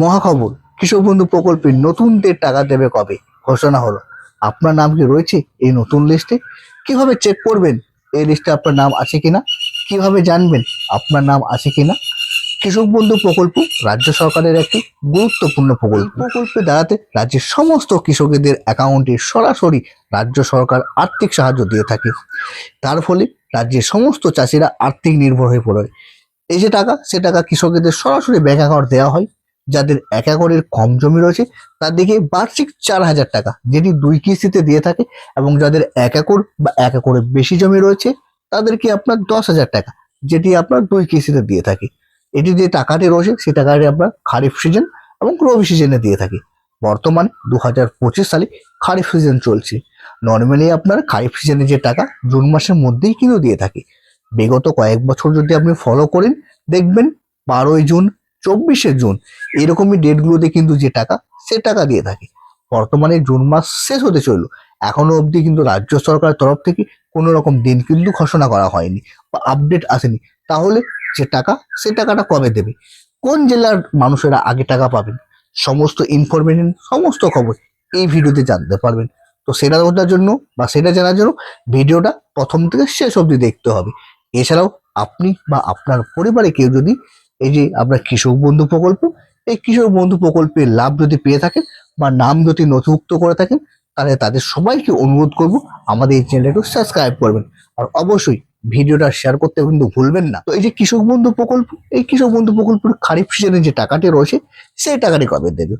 মহাখবর, কৃষক বন্ধু প্রকল্পে নতুনদের টাকা দেবে কবে? ঘোষণা হলো। আপনার নাম কি রয়েছে? এই নতুন লিস্টে কীভাবে চেক করবেন? এই লিস্টে আপনার নাম আছে কিনা? কীভাবে জানবেন? আপনার নাম আছে কিনা? কৃষক বন্ধু প্রকল্প রাজ্য সরকারের একটি গুরুত্বপূর্ণ প্রকল্প। প্রকল্পে দাঁড়াতে রাজ্যের সমস্ত কৃষকদের অ্যাকাউন্টে সরাসরি রাজ্য সরকার আর্থিক সাহায্য দিয়ে থাকে। তার ফলে রাজ্যের সমস্ত চাষিরা আর্থিক নির্ভর হয়ে পড়ে। এই যে টাকা, সে টাকা কৃষকদের সরাসরি ব্যাংক অ্যাকাউন্ট দেওয়া হয়। যাদের এক একরের কম জমি রয়েছে তাদেরকে বার্ষিক চার হাজার টাকা, যেটি দুই কিস্তিতে দিয়ে থাকে এবং যাদের এক একর বা এক একরের বেশি জমি রয়েছে, তাদেরকে আপনার দশ হাজার টাকা, যেটি আপনার দুই কিস্তিতে দিয়ে থাকে। এটি যে টাকাটি রয়েছে সেই টাকাটি আপনার খারিফ সিজন এবং রবি সিজনে দিয়ে থাকে। বর্তমানে দু হাজার পঁচিশ সালে খারিফ সিজন চলছে। নর্মালি আপনার খারিফ সিজনে যে টাকা, জুন মাসের মধ্যেই কিন্তু দিয়ে থাকে। বিগত কয়েক বছর যদি আপনি ফলো করেন, দেখবেন বারোই জুন চব্বিশে জুন এরকমই ডেটগুলোতে কিন্তু যে টাকা, সে টাকা দিয়ে থাকে। বর্তমানে জুন মাস শেষ হতে চলল। এখনও অবধি কিন্তু রাজ্য সরকারের তরফ থেকে কোনো রকম দিন কিন্তু ঘোষণা করা হয়নি বা আপডেট আসেনি। তাহলে যে টাকা, সে টাকাটা কবে দেবে? কোন জেলার মানুষেরা আগে টাকা পাবেন? সমস্ত ইনফরমেশন সমস্ত খবর এই ভিডিওতে জানতে পারবেন। তো সেটা বোঝার জন্য বা সেটা জানার জন্য ভিডিওটা প্রথম থেকে শেষ অবধি দেখতে হবে। এছাড়াও আপনি বা আপনার পরিবারে কেউ যদি এই যে আপনার কৃষক বন্ধু প্রকল্প, এই কৃষক বন্ধু প্রকল্পের লাভ যদি পেয়ে থাকেন বা নাম যদি নথিভুক্ত করে থাকেন, তাহলে তাদের সবাইকে অনুরোধ করব আমাদের এই চ্যানেলটা একটু সাবস্ক্রাইব করবেন। আর অবশ্যই ভিডিওটা শেয়ার করতে কিন্তু ভুলবেন না। তো এই যে কৃষক বন্ধু প্রকল্প, এই কৃষক বন্ধু প্রকল্পের খারিফ সিজনে যে টাকাটি রয়েছে, সেই টাকাটি কবে দেবে?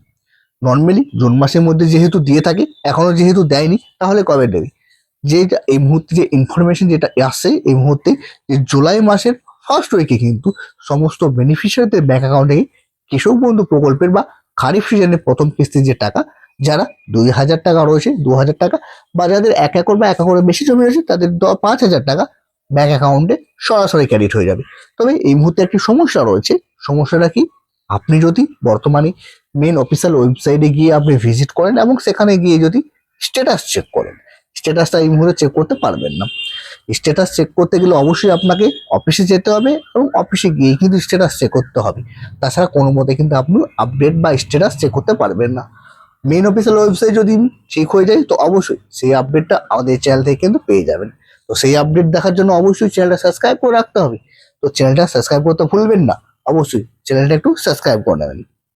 নর্মালি জুন মাসের মধ্যে যেহেতু দিয়ে থাকে, এখনও যেহেতু দেয়নি, তাহলে কবে দেবে? যে এই মুহূর্তে যে ইনফরমেশন যেটা আসছে, এই মুহূর্তে যে জুলাই মাসের ফার্স্ট উইকে কিন্তু সমস্ত বেনিফিশিয়ারিদের ব্যাংক অ্যাকাউন্টে কৃষক বন্ধু প্রকল্পের বা খারিফ সিজনের প্রথম কিস্তির যে টাকা, যারা দুই হাজার টাকা রয়েছে, দু হাজার টাকা, বা যাদের এক একর বা এক একরের বেশি জমি রয়েছে, তাদের পাঁচ হাজার টাকা ব্যাংক অ্যাকাউন্টে সরাসরি ক্রেডিট হয়ে যাবে। তবে এই মুহূর্তে একটি সমস্যা রয়েছে। সমস্যাটা কি? আপনি যদি বর্তমানে মেন অফিসিয়াল ওয়েবসাইটে গিয়ে আপনি ভিজিট করেন এবং সেখানে গিয়ে যদি স্ট্যাটাস চেক করেন স্ট্যাটাসটা এই মুহূর্তে চেক করতে পারবেন না। স্ট্যাটাস চেক করতে গেলে অবশ্যই আপনাকে অফিসে যেতে হবে এবং অফিসে গিয়ে কিন্তু স্ট্যাটাস চেক করতে হবে। তাছাড়া কোনো মতে কিন্তু আপনি আপডেট বা স্ট্যাটাস চেক করতে পারবেন না। মেন অফিসিয়াল ওয়েবসাইট যদি চেক হয়ে যায়, তো অবশ্যই সেই আপডেটটা আমাদের চ্যানেল থেকে কিন্তু পেয়ে যাবেন। তো সেই আপডেট দেখার জন্য অবশ্যই চ্যানেলটা সাবস্ক্রাইব করে রাখতে হবে। তো চ্যানেলটা সাবস্ক্রাইব করতে ভুলবেন না। অবশ্যই চ্যানেলটা একটু সাবস্ক্রাইব করে নেবেন।